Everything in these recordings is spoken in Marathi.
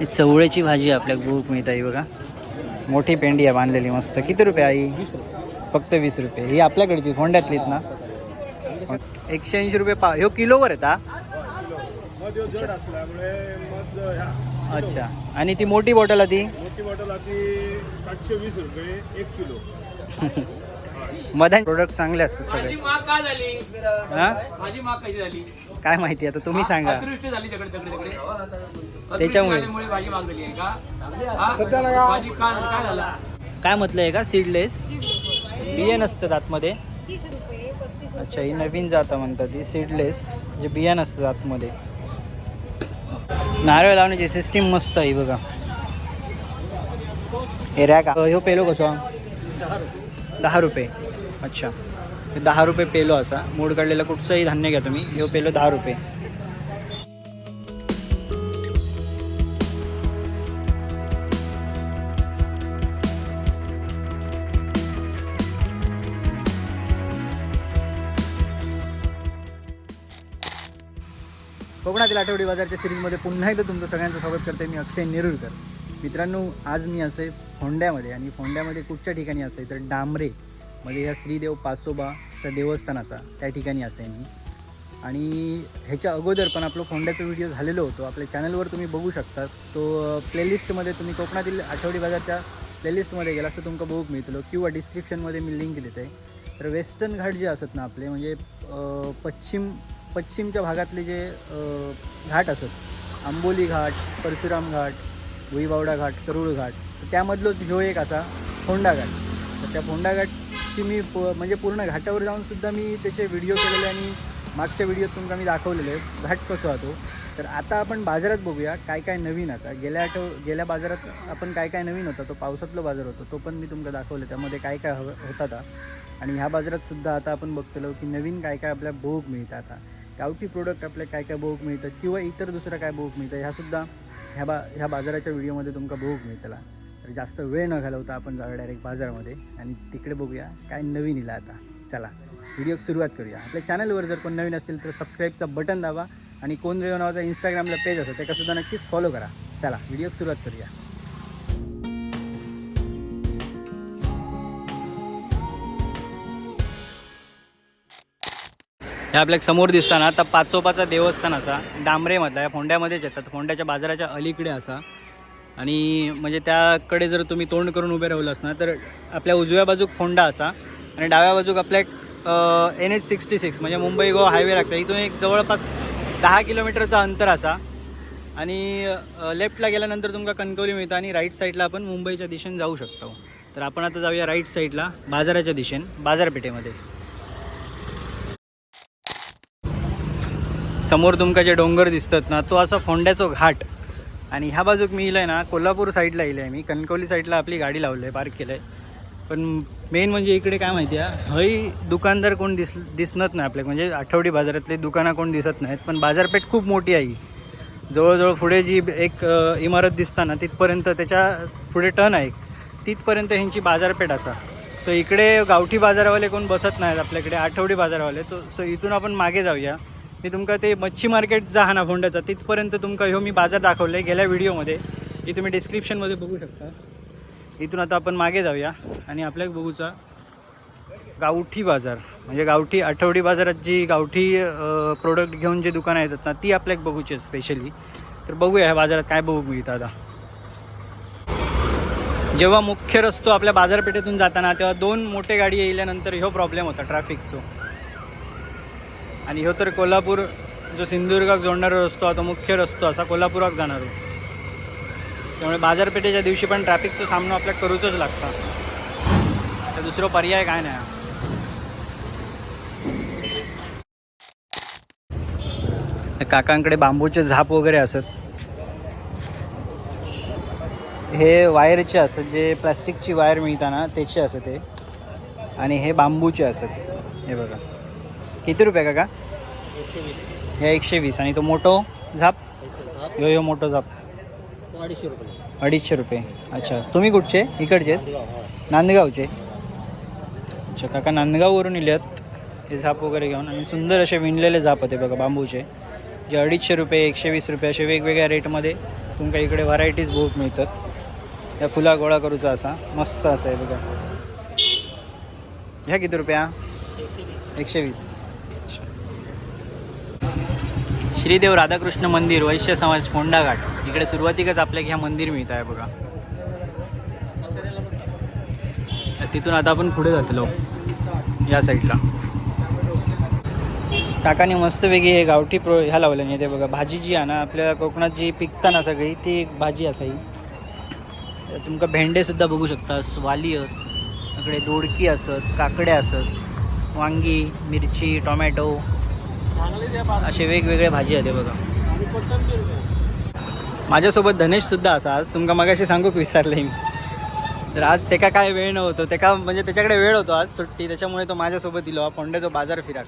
ही चवळ्याची भाजी आपल्या भूक मिळत आहे बघा. मोठी पेंडी आहे बांधलेली मस्त. किती रुपये आई? फक्त वीस रुपये. ही आपल्याकडची फोंड्यातलीत ना. एकशे ऐंशी रुपये पा ह्यो किलोवर येता अच्छा. आणि ती मोठी बॉटल आहे ती? मोठी बॉटल आधी सातशे वीस रुपये एक किलो. मधान प्रोडक्ट चांगले असतात सगळे. माझी माग काय झाली? हा? माझी माग कशी झाली? काय माहिती आता तुम्ही सांगा. अतिवृष्टी झाली तिकडे तिकडे तिकडे अतिवृष्टी त्याच्यामुळे. झाल्यामुळे भाजी माग झाली आहे का? हा? भाजी काय काय झाला? काय म्हटलं आहे का? सीडलेस बिया नसतात आतमध्ये. अच्छा ही नवीन जाता म्हणतात ती सीडलेस जे बिया नसतात आतमध्ये. नारळ लावण्याची सिस्टीम मस्त आहे बघा. हे रॅक. ह्यो पेलो कसो? दहा रुपये. अच्छा. दहा रुपये पेलो असा. मूड काढलेला कुठचंही धान्य घ्या तुम्ही. हे पेलो दहा रुपये. कोकणातील आठवडी बाजारच्या सिरीजमध्ये पुन्हा एकदा तुमचं सगळ्यांचं स्वागत करते मी अक्षय निरुळकर मित्रांनो आज मी असे फोंड्यामध्ये आणि फोंड्यामध्ये कुठच्या ठिकाणी असे तर डांबरे मध्ये या श्रीदेव पाचोबा देवस्थान असा त्या ठिकाणी असे मी. आणि ह्याच्या अगोदर पण आपलं फोंड्याचा व्हिडिओ झालेलो होतो. आपल्या चॅनलवर तुम्ही बघू शकतास. तो प्लेलिस्टमध्ये तुम्ही कोकणातील आठवडी बाजारच्या प्लेलिस्टमध्ये गेला तर तुमका बघूक मिळतलो. किंवा डिस्क्रिप्शनमध्ये मी लिंक देते. तर वेस्टर्न घाट जे असत ना आपले म्हणजे पश्चिम पश्चिमच्या भागातले जे घाट असत आंबोली घाट परशुराम घाट भुईबावडा घाट करुळ घाट तर त्यामधलोच ह्यो एक असा फोंडा घाट. तर त्या फोंडा त्याची मी प म्हणजे पूर्ण घाटावर जाऊन सुद्धा मी त्याचे व्हिडिओ केलेले आणि मागच्या व्हिडिओत तुमका मी दाखवलेले आहे घाट कसं होतो तर आता आपण बाजारात बघूया काय काय नवीन आता गेल्या आठव गेल्या बाजारात आपण काय काय नवीन होता? तो पावसातला बाजार होता. तो पण मी तुमका दाखवलं. त्यामध्ये काय काय हवं होता आता? आणि ह्या बाजारात सुद्धा आता आपण बघतलो की नवीन काय काय आपल्या भोग मिळतं आता. गावठी प्रोडक्ट आपल्या काय काय भोग मिळतं किंवा इतर दुसरं काय भोग मिळतं? ह्यासुद्धा ह्या बा ह्या बाजाराच्या व्हिडिओमध्ये तुमका भोग मिळतला. तर जास्त वेळ न घालवता आपण जाऊया डायरेक्ट बाजारामध्ये आणि तिकडे बघूया काय नवीन इला आता. चला व्हिडिओ सुरुवात करूया. आपल्या चॅनलवर जर कोण नवीन असतील तर सबस्क्राईबचा बटन दाबा आणि कोण रेव नावाचा इंस्टाग्रामला पेज असतो त्याकासुद्धा नक्कीच फॉलो करा. चला व्हिडिओ सुरुवात करूया. हे आपल्यासमोर दिसताना आता पाचोपाचा देवस्थान असा डांबरेमधला या फोंड्यामध्येच येतात. फोंड्याच्या बाजाराच्या अलीकडे असा. आणि म्हणजे त्याकडे जर तुम्ही तोंड करून उभे राहिलास ना तर आपल्या उजव्या बाजूक फोंडा असा आणि डाव्या बाजूक आपल्या एन एच सिक्स्टी सिक्स म्हणजे मुंबई गोवा हायवे लागतं. इथून एक जवळपास दहा किलोमीटरचा अंतर असा. आणि लेफ्टला गेल्यानंतर तुमका कणकवली मिळतं आणि राईट साईडला आपण मुंबईच्या दिशेने जाऊ शकतो. तर आपण आता जाऊया राईट साईडला बाजाराच्या दिशेने बाजारपेठेमध्ये. समोर तुमका जे डोंगर दिसतात ना तो असा फोंड्याचो घाट. आणि ह्या बाजूक मी इलाय ना कोल्हापूर साईडला इलं आहे मी. कणकवली साईडला आपली गाडी लावली आहे पार्क केलं आहे पण मेन म्हणजे इकडे काय माहिती आहे हई दुकानदार कोण दिस दिसत नाही आपल्या म्हणजे आठवडी बाजारातले दुकानं कोण दिसत नाहीत पण बाजारपेठ खूप मोठी आहे जवळजवळ पुढे जी एक इमारत दिसताना तिथपर्यंत त्याच्या पुढे टर्न आहे. तिथपर्यंत ह्यांची बाजारपेठ असा. सो इकडे गावठी बाजारवाले कोण बसत नाहीत आपल्याकडे आठवडी बाजारवाले. तो सो इथून आपण मागे जाऊया. मी तुमका ते मच्छी मार्केट जा हा ना फोंड्याचा तिथपर्यंत तुमका ह्यो मी बाजार दाखवले गेल्या व्हिडिओमध्ये. हे तुम्ही डिस्क्रिप्शनमध्ये बघू शकता. इथून आता आपण मागे जाऊया आणि आपल्या बघूचा गावठी बाजार. म्हणजे गावठी आठवडी बाजारात जी गावठी प्रोडक्ट घेऊन जे दुकानं येतात ना ती आपल्याक बघूची स्पेशली तर बघूया ह्या बाजारात काय बघू मिळतं आता. जेव्हा मुख्य रस्तो आपल्या बाजारपेठेतून जाताना तेव्हा दोन मोठे गाडी येईल्यानंतर ह्यो प्रॉब्लेम होता ट्रॅफिकचो आणि ह्यो तर कोल्हापूर जो सिंधुदुर्गाक जोडणारा रस्तो हा तो मुख्य रस्तो असा कोल्हापुराक जाणार त्यामुळे बाजारपेठेच्या दिवशी पण ट्रॅफिकचा सामना आपल्याला करूचच लागता तर दुसरा पर्याय काय नाही. काकांकडे बांबूचे झाप वगैरे असत. हे वायरचे असत जे प्लास्टिकची वायर मिळताना त्याचे असत ते आणि हे बांबूचे असत. हे बघा. किती रुपये काका? हे एकशे वीस. आणि तो मोठो झाप? यो यो मोठो झाप. अडीचशे रुपये. अडीचशे रुपये अच्छा. तुम्ही कुठचे? इकडचे नांदगावचे. अच्छा काका नांदगाववरून इल्यात हे झाप वगैरे घेऊन. आणि सुंदर असे विणलेले झाप होते बघा बांबूचे. जे अडीचशे रुपये एकशे वीस रुपये असे वेगवेगळ्या रेटमध्ये तुमका इकडे व्हरायटीज बहुत मिळतात. या फुला गोळा करूचा असा. मस्त असा आहे बघा. ह्या किती रुपया? एकशे वीस. श्रीदेव राधाकृष्ण मंदिर वैश्य समाज फोंडाघाट इकडे सुरुवातीकच आपल्या ह्या मंदिर मिळत आहे बघा. तिथून आता आपण पुढे जातलो या साईडला काकाने मस्तपैकी हे गावठी प्रो ह्या लावल्याने ते बघा भाजी जी आहे ना आपल्या कोकणात जी पिकता ना सगळी ती एक भाजी असाई तुमका भेंडेसुद्धा बघू शकता वाली आहेत इकडे दोडकी असत काकडे असत वांगी मिरची टोमॅटो असे वेगवेगळे भाजी आहेत बघा. माझ्यासोबत धनेश सुद्धा असा आज. तुमका मगाशी सांगूक विसरले मी? तर आज त्याका काय वेळ नव्हतो. त्याका म्हणजे त्याच्याकडे वेळ होतो आज सुट्टी. त्याच्यामुळे तो माझ्यासोबत दिलो. तो बाजार फिराक.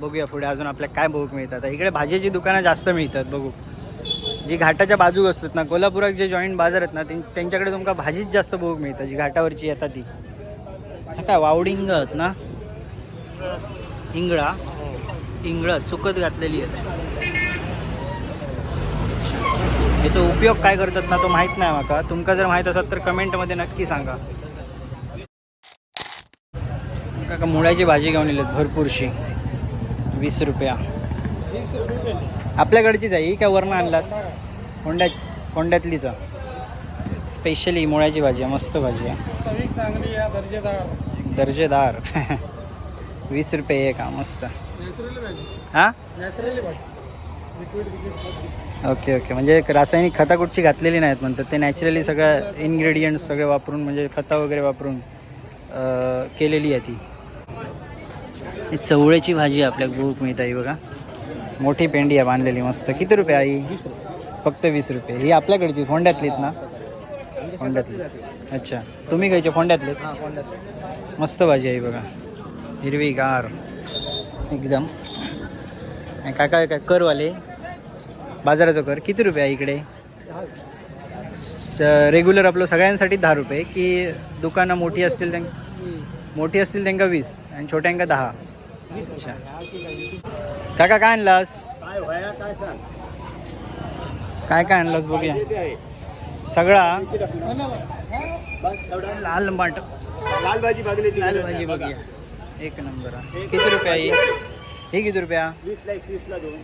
बघूया पुढे अजून आपल्याला काय बघूक मिळतात. इकडे भाजीची दुकानं जास्त मिळतात बघू. जी घाटाच्या बाजूक असतात ना कोल्हापुरात जे जॉईंट बाजार आहेत ना त्यांच्याकडे तुमका भाजीच जास्त बघूक मिळतात. जी घाटावरची येतात ती. काय वावडिंग आहेत ना? इंगळा. इंगळत सुकत घातलेली आहे. याचा उपयोग काय करतात ना तो माहीत नाही माका. तुमका जर माहीत असत तर कमेंटमध्ये नक्की सांगा. काका मुळ्याची भाजी घेऊन येलेत भरपूरशी. वीस रुपया. आपल्याकडचीच आहे ही काय वरण आणलास? कोंड्यात कोंड्यातलीच. आहे. स्पेशली मुळ्याची भाजी आहे. मस्त भाजी आहे. दर्जेदार. दर्जेदार. वीस रुपये एक हा मस्त. हां? Okay okay. म्हणजे एक रासायनिक खता कुठची घातलेली नाहीत म्हणतात. ते नॅचरली सगळ्या इन्ग्रेडियंट्स सगळे वापरून म्हणजे खता वगैरे वापरून केलेली आहे ती. ही चवळ्याची भाजी आपल्या भूक मिळत आहे बघा. मोठी पेंडी आहे बांधलेली मस्त. किती रुपये आई? फक्त वीस रुपये. ही आपल्याकडची फोंड्यातलीत ना? फोंड्यातली. अच्छा. तुम्ही खायचे फोंड्यातले. मस्त भाजी आहे बघा. हिरवी गार एकदम. आणि काका काय करवाले? बाजाराचं कर. किती रुपये आहे इकडे? रेग्युलर आपलं सगळ्यांसाठी दहा रुपये. की दुकानं मोठी असतील त्यां मोठी असतील त्यांना वीस आणि छोट्यांका दहा. अच्छा. काका काय आणलास? काय काय काय काय आणलास बघूया. सगळा? लाल माट लाल भाजी भाजली लाल भाजी बघूया. एक नंबर. किती रुपये ही? ही किती रुपया? वीसला एकवीसला दोन.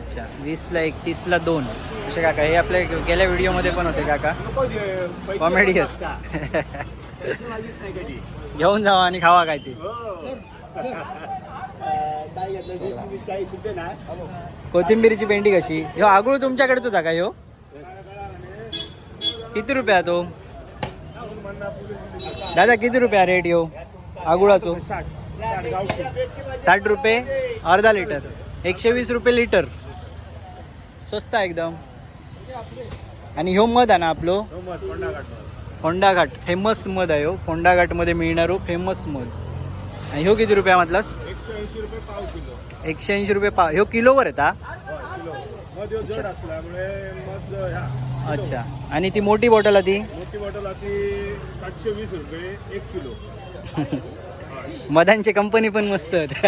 अच्छा वीसला एकतीसला दोन. असे काका हे आपल्या गेल्या व्हिडिओमध्ये पण होते काका. कॉमेडी घेऊन जावा आणि खावा काय ते. हो. कोथिंबीरची पेंडी कशी? ह्यो आगुळ तुमच्याकडेच का ह्यो किती रुपया तो? दादा किती रुपया रेट ह्यो आगुळाचो. साठ रुपये अर्धा लिटर. एकशे वीस रुपये लिटर. स्वस्त आहे एकदम. आणि ह्यो मध आहे ना आपलो? हो फोंडा घाट फेमस मध आहे हो फोंडा घाटमध्ये मिळणारो फेमस मध. आणि ह्यो किती रुपया म्हटलास? एकशे ऐंशी रुपये पाव. ह्यो किलोवर येता हो, अच्छा. आणि ती मोठी बॉटल आहे ती? मोठी बॉटल आती सातशे वीस रुपये एक किलो. मधांची कंपनी पण मस्त.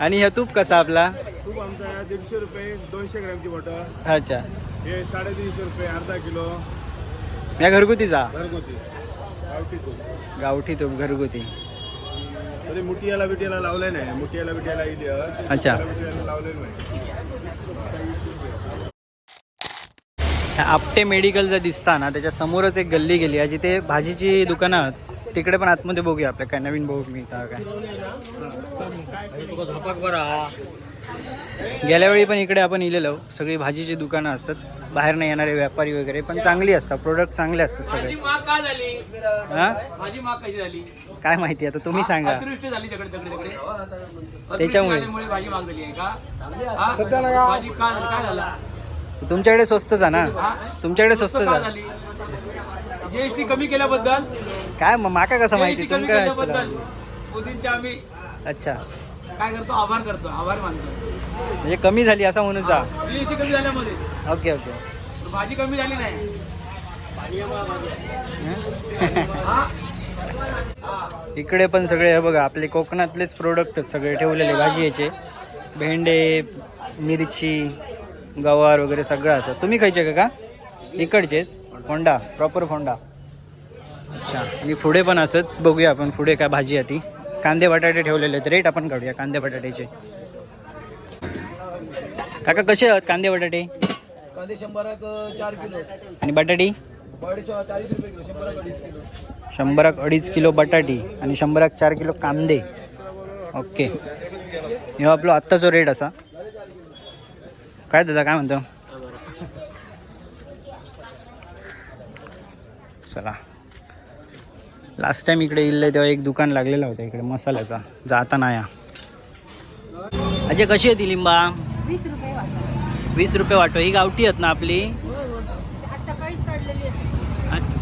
आणि हे तूप कसा आपला? तूप आमचा दीडशे रुपये दोनशे ग्रॅमची बॉटल. अच्छा. हे साडेतीनशे रुपये अर्धा किलो. या घरगुतीचा? घरगुती. गावठी तूप. गावठी तूप घरगुती. तरी मुठियाला बिटियाला लावलंय नाही. मुठियाला बिटियाला इथे. अच्छा. लावलेलं नाही. आपटे मेडिकल जर दिसता ना त्याच्या समोरच एक गल्ली गेली आहे. जिथे भाजीची दुकानं आहेत. तिकडे पण आतमध्ये बघूया आपल्या काय नवीन बघू मिळतं काय. गेल्या वेळी पण इकडे आपण इलेलो सगळी भाजीची दुकानं असतात. बाहेर नाही येणारे व्यापारी वगैरे पण चांगली असतात प्रोडक्ट चांगले असतात सगळे. भाजी महाग का झाली? हा? भाजी महाग कशी झाली? काय माहिती आता तुम्ही सांगा. अतिवृष्टी झाली तिकडे तिकडे तिकडे. अतिवृष्टी त्याच्यामुळे. झाल्यामुळे भाजी महाग झाली आहे का? हा? भाजी का काय झाला? तुमच्याकडे स्वस्तच आहे ना? तुमच्याकडे स्वस्त झाली? जीएसटी कमी केल्याबद्दल? काय मग माका कसं माहिती? जीएसटी कमी तुमका केल्याबद्दल मोदींचे आम्ही अच्छा. काय करतो? आभार करतो. आभार मानतो. म्हणजे कमी झाली असं म्हणून जा. जीएसटी कमी झाल्यामध्ये. Okay okay. पण भाजी कमी झाली नाही. हा? इकडे पण सगळे हे बघा आपले कोकणातलेच प्रोडक्ट सगळे ठेवलेले भाजी याचे भेंडे मिरची गवार वगैरे सगळं असं. तुम्ही खायचे का? इकडचेच? फोंडा प्रॉपर फोंडा अच्छा आणि पुढे पण असत बघूया आपण पुढे काय भाजी आहे ती. कांदे बटाटे ठेवलेले आहेत. रेट आपण काढूया कांदे बटाट्याचे काका कसे आहेत कांदे बटाटे? कांदे शंभराक चार किलो. आणि बटाटी? अडीच किलो. शंभराक अडीच किलो बटाटी आणि शंभराक चार किलो कांदे. ओके. ह्यो आपलो आत्ताचो रेट असा. काय दादा काय म्हणतो? चला. लास्ट टाइम इकडे इल्ले तेव्हा एक दुकान लागलेलं होतं इकडे मसाल्याचा. जाता नाया. अजय कशी आहे ती लिंबा? वीस रुपये वाटा वीस रुपये वाटो. ही गावठी आहेत ना आपली?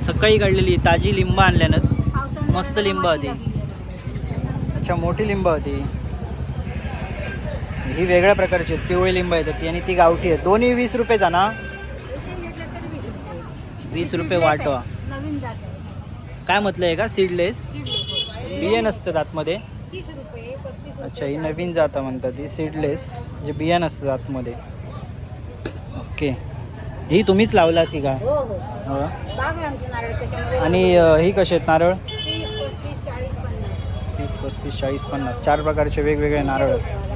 सकाळी काढलेली ताजी लिंबा आणल्या ना पावसामुळे मस्त लिंब होती. अच्छा मोठी लिंब होती. ही वेगळ्या प्रकारची आहेत पिवळी लिंब येतात ती आणि ती गावठी आहे. दोन्ही वीस रुपयेचा ना? वीस रुपये. रुपये वाटवा. नवीन जात आहे. काय म्हटलं आहे का? Seedless Seedless. बिये नसतात आतमध्ये? तीस रुपये पस्तीस रुपये अच्छा ही नवीन जाता म्हणतात ही सीडलेस जे बिया नसतात आतमध्ये. ओके ही तुम्हीच लावलास की का? हो हो. हो. बाग आहे आमची नारळ त्याच्यामध्ये आणि अं, ही कशी आहेत नारळ? तीस पस्तीस चाळीस पन्नास. तीस पस्तीस चाळीस पन्नास. चार प्रकारचे वेगवेगळे नारळ. आहेत.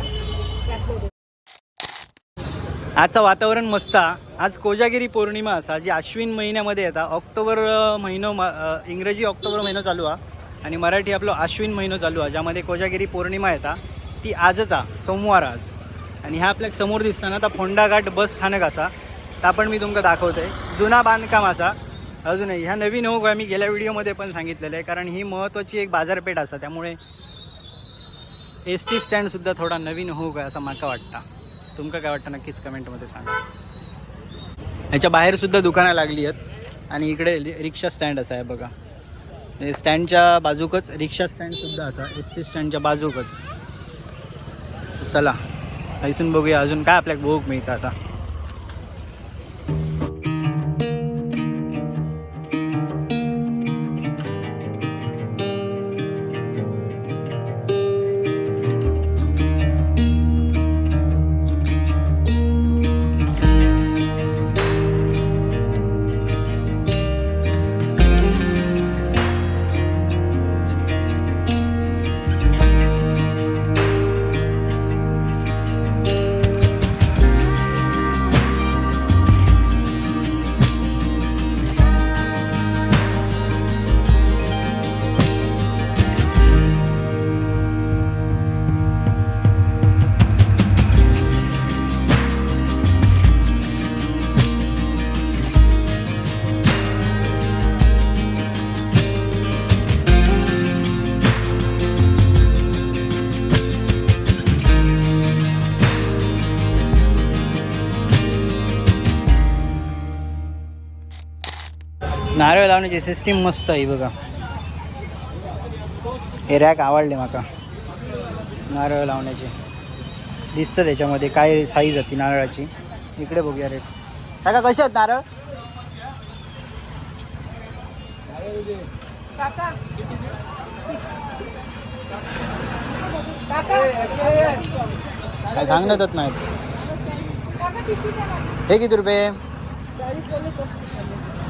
आजचं वातावरण मस्त आज कोजागिरी पौर्णिमा असा जी अश्विन महिन्यामध्ये येता ऑक्टोबर महिनो म- इंग्रजी ऑक्टोबर महिनो चालू हा आणि मराठी आपलं अश्विन महिनो चालू हा ज्यामध्ये कोजागिरी पौर्णिमा येता ती आजच हा सोमवार आज. आणि ह्या आपल्यासमोर दिसताना ना फोंडा फोंडाघाट बस स्थानक असा. तर पण मी तुमका दाखवतोय. जुना बांधकाम असा. अजूनही. ह्या नवीन हो मी गेल्या व्हिडिओमध्ये पण सांगितलेलं आहे. कारण ही महत्त्वाची एक बाजारपेठ असा. त्यामुळे एस टी स्टँडसुद्धा थोडा नवीन होऊ काय असं माका वाटतं. तुमका काय वाटतं नक्कीच कमेंटमध्ये सांगा. ह्याच्या बाहेरसुद्धा दुकानं लागली आहेत आणि इकडे रिक्षा स्टँड असा आहे बघा. स्टँडच्या बाजूकच रिक्षा स्टँडसुद्धा असा एस टी स्टँडच्या बाजूकच. चला ऐसून बघूया अजून काय आपल्याला भोग मिळतं आता. नारळ लावण्याची सिस्टीम मस्त आहे बघा. हे रॅक आवडले माका. नारळ लावण्याचे. दिसतं त्याच्यामध्ये काय साईज होती नारळाची. इकडे बघूया रेट काका कसे आहेत नारळ? काका. काय सांगतच नाहीत. हे किती रुपये?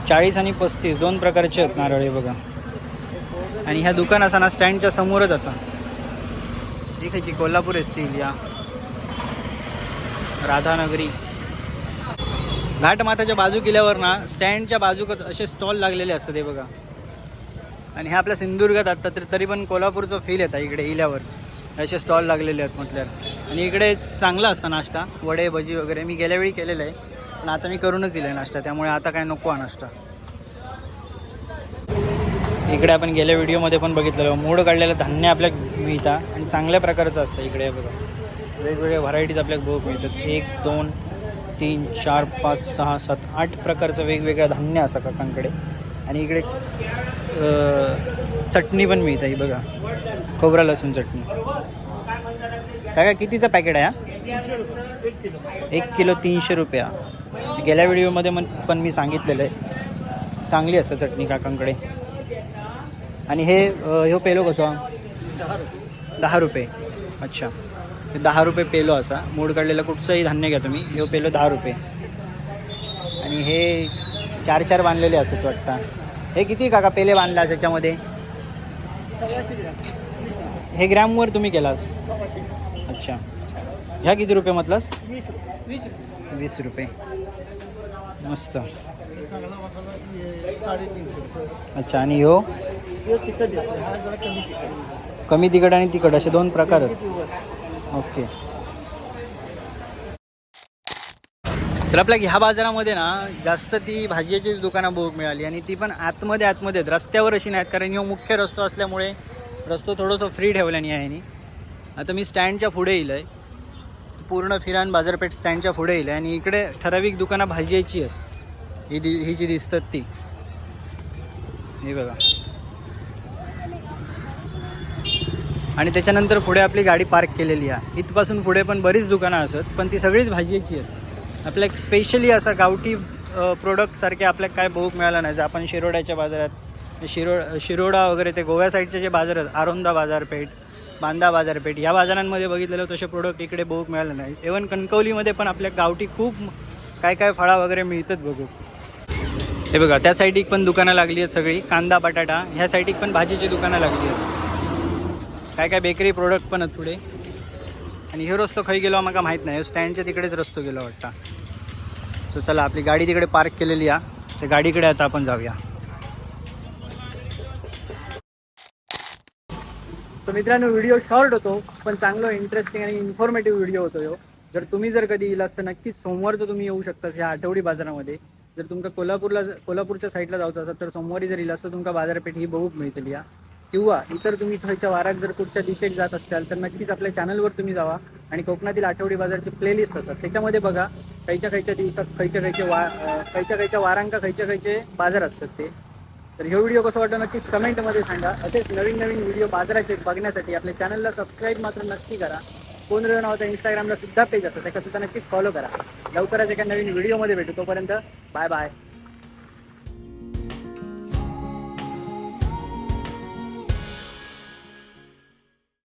चाळीस आणि पस्तीस दोन प्रकारचे आहेत नारळ हे बघा. आणि ह्या दुकान असा ना स्टँडच्या समोरच असा. ठीक आहे जी कोल्हापूर एस या. राधानगरी. घाटमाताच्या बाजू किल्ल्यावर ना स्टँडच्या बाजूकच असे स्टॉल लागलेले असतात हे बघा. आणि हे आपल्या सिंधुदुर्गात आता तर तरी पण कोल्हापूरचं फील येतं इकडे इल्यावर असे स्टॉल लागलेले आहेत म्हटल्यावर. आणि इकडे चांगला असतं नाश्ता वडे भजी वगैरे मी गेल्यावेळी केलेलं आहे. पण आता मी करूनच दिलं आहे नाश्ता त्यामुळे आता काय नको हा नाश्ता. इकडे आपण गेल्या व्हिडिओमध्ये पण बघितलेलं मोड काढलेलं धान्य आपल्या मिळतं आणि चांगल्या प्रकारचं असतं इकडे बघा. वेगवेगळ्या व्हरायटीज आपल्याला भूक मिळतात. एक दोन तीन चार पाच सहा सात आठ प्रकारचं वेगवेगळं धान्य असं काकांकडे. आणि इकडे चटणी पण मिळतं ही बघा. खोबरा लसूण चटणी. काय काय कितीचं पॅकेट आहे हा? एक किलो तीनशे रुपया. गेल्या व्हिडिओमध्ये मन पण मी सांगितलेलं आहे. चांगली असतं चटणी काकांकडे. आणि हे ह्यो पेलो कसो दहा रुपये. अच्छा. हे दहा रुपये पेलो असा. मोड काढलेला कुठचंही धान्य घ्या तुम्ही. हे पेलो दहा रुपये. आणि हे चार चार बांधलेले असत वाटतं. हे किती काका पेले बांधला याच्यामध्ये? हे ग्रॅमवर तुम्ही केलास? अच्छा. ह्या किती रुपये म्हटलंस वीस रुपये. मस्त. अच्छा आणि ह्यो? कमी तिखट आणि तिखट असे दोन प्रकार आहेत. ओके. तर आपल्या ह्या बाजारामध्ये ना जास्त ती भाजीचीच दुकानं बघूक मिळाली आणि ती पण आतमध्ये आतमध्ये आहेत. रस्त्यावर अशी नाहीत कारण ह्यो मुख्य रस्तो असल्यामुळे रस्तो थोडंसं फ्री ठेवल्याने आहे आता मी स्टँडच्या पुढे येईल आहे पूर्ण फिरान बाजारपेठ स्टँडच्या पुढे येईल आणि इकडे ठराविक दुकानं भाजीची आहेत. ही दि ही जी दिसतात ती. हे बघा. आणि त्याच्यानंतर पुढे आपली गाडी पार्क केलेली आहे. इथपासून पुढे पण बरीच दुकानं असत पण ती सगळीच भाजीची आहेत. आपल्या स्पेशली असा गावठी प्रोडक्टसारखे आपल्याला काय बघूक मिळालं नाही. जर आपण शिरोड्याच्या बाजारात शिरो शिरोडा वगैरे ते गोव्या साईडचे जे बाजार आहेत आरोंदा बाजारपेठ बांदा बाजारपेठ. या बाजारांमध्ये बघितलेलं तसे प्रोडक्ट इकडे बघूक मिळालं नाही. इवन कणकवलीमध्ये पण आपल्या गावठी खूप काय काय फळा वगैरे मिळतात बघू हे बघा त्या साईडिक पण दुकानं लागली आहेत सगळी. कांदा बटाटा. ह्या साईडिक पण भाजीची दुकानं लागली आहेत. काय काय बेकरी प्रोडक्ट पण आहेत पुढे. आणि हे रस्तो खै गेलो मला माहीत नाही. स्टँडच्या तिकडेच रस्तो गेलो वाटतं. सो चला आपली गाडी तिकडे पार्क केलेली आहे. त्या गाडीकडे आता आपण जाऊया. सो मित्रांनो व्हिडिओ शॉर्ट होतो पण चांगलं इंटरेस्टिंग आणि इन्फॉर्मेटिव्ह व्हिडिओ होतो हो जर तुम्ही जर कधी येईल तर नक्कीच सोमवारचं तुम्ही येऊ शकता ह्या आठवडी बाजारामध्ये. जर तुमका कोल्हापूरला कोल्हापूरच्या साईडला जायचं असेल तर सोमवारी जर येला असं तुमका बाजारपेठ ही बघूक मिळतील या. किंवा इतर तुम्ही थंयच्या वारात जर कुठच्या दिशेत जात असाल तर नक्कीच आपल्या चॅनलवर तुम्ही जावा आणि कोकणातील आठवडी बाजारचे प्लेलिस्ट असतात. त्याच्यामध्ये बघा खयच्या खयच्या दिवसात खयच्या खयचे वा खयच्या खयच्या वारांका खयच्या खयचे बाजार असतात ते. तर हे व्हिडिओ कसं वाटतं नक्कीच कमेंटमध्ये सांगा. असेच नवीन नवीन व्हिडिओ बाजाराचे बघण्यासाठी आपल्या चॅनलला सबस्क्राईब मात्र नक्की करा. कोण रेव नावाचा इंस्टाग्रामला सुद्धा पेज असतं त्याचा सुद्धा नक्कीच फॉलो करा. लवकरच एका नवीन व्हिडिओमध्ये भेटू. तोपर्यंत बाय बाय